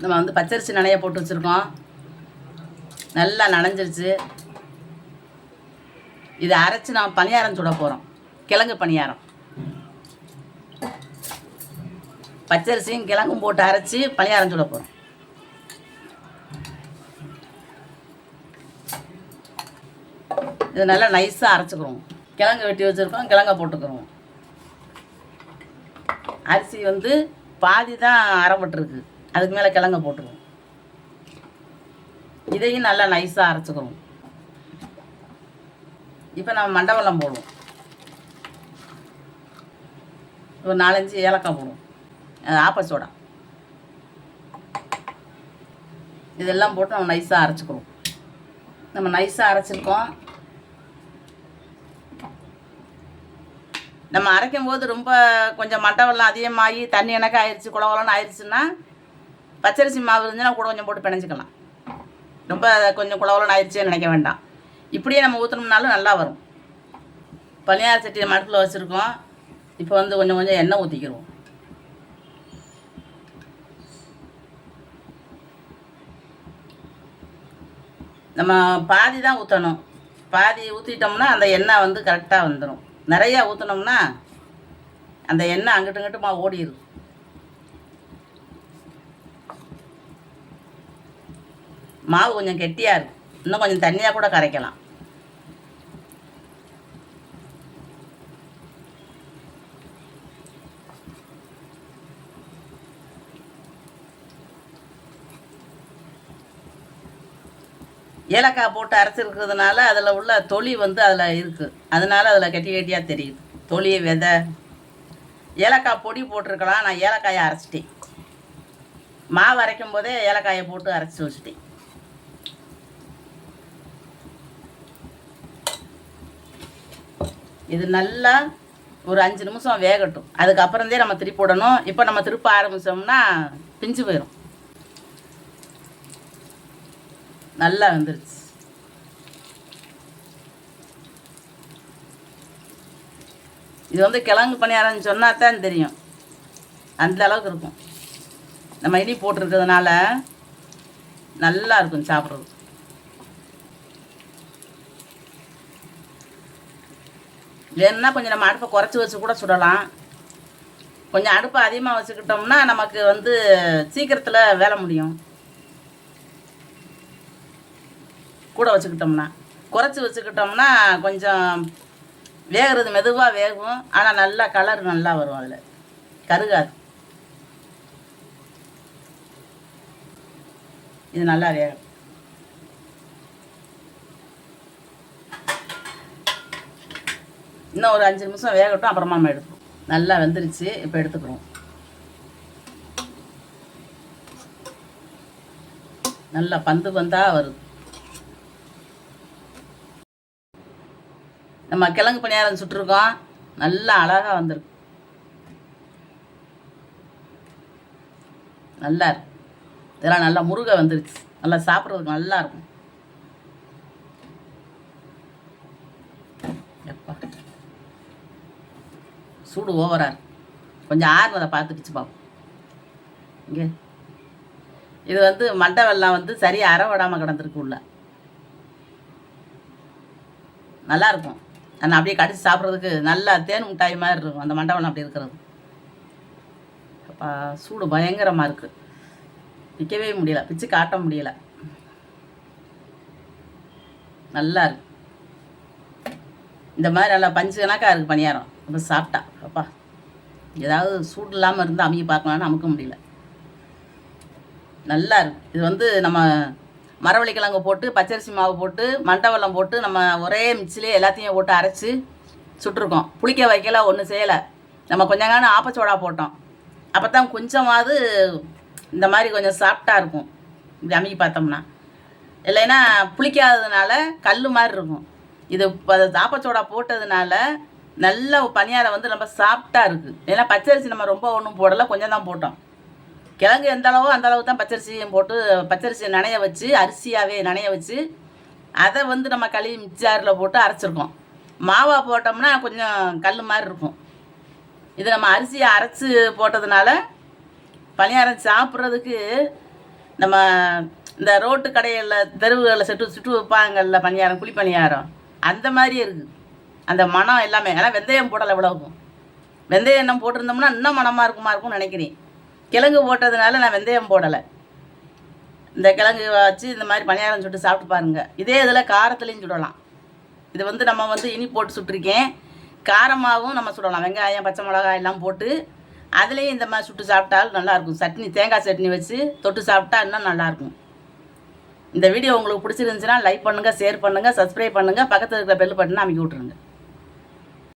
நம்ம வந்து பச்சரிசி நனைய போட்டு வச்சுருக்கோம். நல்லா நனைஞ்சிருச்சு. இதை அரைச்சி நான் பணியாரம் சுட போகிறோம் கிழங்கு பணியாரம். பச்சரிசியும் கிழங்கும் போட்டு அரைச்சி பணியாரம் சுட போகிறோம் இது நல்லா நைஸாக அரைச்சிக்கிறோம். கிழங்கு வெட்டி வச்சுருக்கோம் கிழங்க போட்டுக்கிறோம். அரிசி வந்து பாதி தான் அரைப்பட்டிருக்கு. அதுக்கு மேலே கிழங்க போட்டுருவோம். இதையும் நல்லா நைஸாக அரைச்சிக்கிறோம் இப்போ நம்ம மண்டவெல்லம் போடுவோம். ஒரு நாலஞ்சு ஏலக்காய் போடுவோம். ஆப்பச்சோடா இதெல்லாம் போட்டு நம்ம நைஸாக அரைச்சிக்கிறோம் நம்ம நைஸாக அரைச்சிருக்கோம். நம்ம அரைக்கும் போது ரொம்ப கொஞ்சம் மண்டவெல்லாம் அதிகமாகி தண்ணி எனக்கு ஆயிடுச்சு குளவலன்னு ஆயிடுச்சுன்னா பச்சரிசி மாவு இருந்துச்சுன்னா கூட கொஞ்சம் போட்டு பிணைஞ்சிக்கலாம். ரொம்ப கொஞ்சம் குளவலன்னு ஆயிடுச்சுன்னு நினைக்க வேண்டாம். இப்படியே நம்ம ஊற்றினோம்னாலும் நல்லா வரும். பனியார் சட்டி நம்ம வச்சுருக்கோம். இப்போ வந்து கொஞ்சம் கொஞ்சம் எண்ணெய் ஊற்றிக்கிடுவோம் நம்ம பாதி தான் ஊற்றணும் பாதி ஊற்றிட்டோம்னா அந்த எண்ணெய் வந்து கரெக்டாக வந்துடும் நிறையா ஊற்றினோம்னா அந்த எண்ணெய் அங்கிட்டு இங்கிட்டுமா ஓடிடும் மாவு கொஞ்சம் கெட்டியாக இருக்கும் இன்னும் கொஞ்சம் தண்ணியாக கூட கரைக்கலாம். ஏலக்காய் போட்டு அரைச்சிருக்கிறதுனால அதில் உள்ள தொளி வந்து அதில் இருக்குது அதனால அதில் கெட்டி கெட்டியாக தெரியுது. தொளி விதை. ஏலக்காய் பொடி போட்டிருக்கலாம். நான் ஏலக்காயை அரைச்சிட்டேன். மாவு அரைக்கும் போதே ஏலக்காயை போட்டு அரைச்சி வச்சுட்டேன். இது நல்லா ஒரு அஞ்சு நிமிஷம் வேகட்டும். அதுக்கப்புறந்தே நம்ம திருப்பி விடணும் இப்போ நம்ம திருப்ப ஆரம்பித்தோம்னா பிஞ்சு போயிடும் நல்லா வந்துருச்சு. இது வந்து கிழங்கு பணியாரம்னு சொன்னா தான் தெரியும். அந்த அளவுக்கு இருக்கும். நம்ம இனி போட்டிருக்கிறதுனால நல்லா இருக்கும் சாப்பிட்றது வேணும்னா கொஞ்சம் நம்ம அடுப்பை குறைச்சி வச்சு கூட சுடலாம். கொஞ்சம் அடுப்பை அதிகமாக வச்சுக்கிட்டோம்னா நமக்கு வந்து சீக்கிரத்தில் வேலை முடியும். கூட வச்சுக்கிட்டோம்னா. குறைச்சி வச்சுக்கிட்டோம்னா கொஞ்சம் வேகிறது மெதுவாக வேகும். ஆனால் நல்லா கலர் நல்லா வரும் அதில். கருகாது. இது நல்லா வேகும். இன்னும் ஒரு அஞ்சு நிமிஷம் வேகட்டும் அப்புறமா நம்ம எடுப்போம் நல்லா வெந்துருச்சு இப்போ எடுத்துக்கிறோம். நல்லா பந்து பந்தாக வருது. நம்ம கிழங்கு பணியாரம் சுட்டிருக்கோம். நல்லா அழகாக வந்திருக்கு. நல்லா இருக்கு. இதெல்லாம் நல்லா முருகை வந்துருச்சு. நல்லா சாப்பிட்றதுக்கு நல்லா இருக்கும். சூடு ஓவராக இருக்குது கொஞ்சம் ஆறுனதை பார்த்து பிச்சு பார்ப்போம் இங்கே. இது வந்து மண்டை வெள்ளம் வந்து சரியாக அற விடாமல் கிடந்திருக்கு உள்ள. நல்லா இருக்கும். ஆனால் அப்படியே கடிச்சு சாப்பிட்றதுக்கு நல்லா தேன் மிட்டாய் மாதிரி இருக்கும். அந்த மண்டபம் அப்படி இருக்கிறது. அப்போ சூடு பயங்கரமாக இருக்குது பிக்கவே முடியல. பிச்சு காட்ட முடியல. நல்லா இருக்கு. இந்த மாதிரி நல்லா பஞ்சு கணக்காக இருக்குது பணியாரம். அப்போ சாப்பிட்டா ஏதாவது சூடு இல்லாமல் இருந்து அமைக்க பார்க்கலான்னு அமுக்க முடியல. நல்லா இருக்கு. இது வந்து நம்ம மரவள்ளி கிழங்கு போட்டு பச்சரிசி மாவு போட்டு மண்டை வெல்லம் போட்டு நம்ம ஒரே மிச்சிலே எல்லாத்தையும் போட்டு அரைச்சி சுட்டிருக்கோம். புளிக்க வைக்கல ஒன்றும் செய்யலை. நம்ம கொஞ்சம் காலம் ஆப்பச்சோடா போட்டோம். அப்போ தான் கொஞ்சமாவது இந்த மாதிரி கொஞ்சம் சாஃப்டாக இருக்கும். இப்படி அமைக்கி பார்த்தோம்னா. இல்லைன்னா புளிக்காததுனால கல் மாதிரி இருக்கும். இது இப்போ ஆப்பச்சோடா போட்டதுனால நல்ல பணியாரம் வந்து ரொம்ப சாஃப்டாக இருக்குது ஏன்னா பச்சரிசி நம்ம ரொம்ப ஒன்றும் போடலை கொஞ்சம் தான் போட்டோம். கிழங்கு எந்த அளவோ அந்த அளவு தான் பச்சரிசியும் போட்டு பச்சரிசியை நனைய வச்சு அரிசியாகவே நனைய வச்சு அதை வந்து நம்ம கழுவி மிச்சாரில் போட்டு அரைச்சிருக்கோம். மாவா போட்டோம்னா கொஞ்சம் கல் மாதிரி இருக்கும். இது நம்ம அரிசியை அரைச்சி போட்டதுனால பணியாரம் சாப்பிட்றதுக்கு நம்ம இந்த ரோட்டு கடைகளில் தெருவுகளில் சுட்டு சுட்டு வைப்பாங்கல்ல பணியாரம் குழி பணியாரம் அந்த மாதிரியே இருக்குது அந்த மனம் எல்லாமே. ஏன்னா வெந்தயம் போடலை இவ்வளவுக்கும் வெந்தயம் எண்ணம் போட்டிருந்தோம்னா இன்னும் மனமாக இருக்குமா இருக்கும்னு நினைக்கிறேன். கிழங்கு போட்டதுனால நான் வெந்தயம் போடலை. இந்த கிழங்கு வச்சு இந்த மாதிரி பணியாரம் சுட்டு சாப்பிட்டு பாருங்க. இதே இதில் காரத்துலேயும் சுடலாம். இது வந்து நம்ம வந்து இனி போட்டு சுட்டிருக்கேன். காரமாகவும் நம்ம சுடலாம். வெங்காயம் பச்சை மிளகாய் எல்லாம் போட்டு அதுலேயும் இந்த மாதிரி சுட்டு சாப்பிட்டாலும் நல்லாயிருக்கும். சட்னி தேங்காய் சட்னி வச்சு தொட்டு சாப்பிட்டா இன்னும் நல்லாயிருக்கும். இந்த வீடியோ உங்களுக்கு பிடிச்சிருந்துச்சுன்னா லைக் பண்ணுங்கள் ஷேர் பண்ணுங்கள் சப்ஸ்கிரைப் பண்ணுங்கள் பக்கத்தில் இருக்கிற பெல் பட்டனை அமைக்கி விட்ருங்க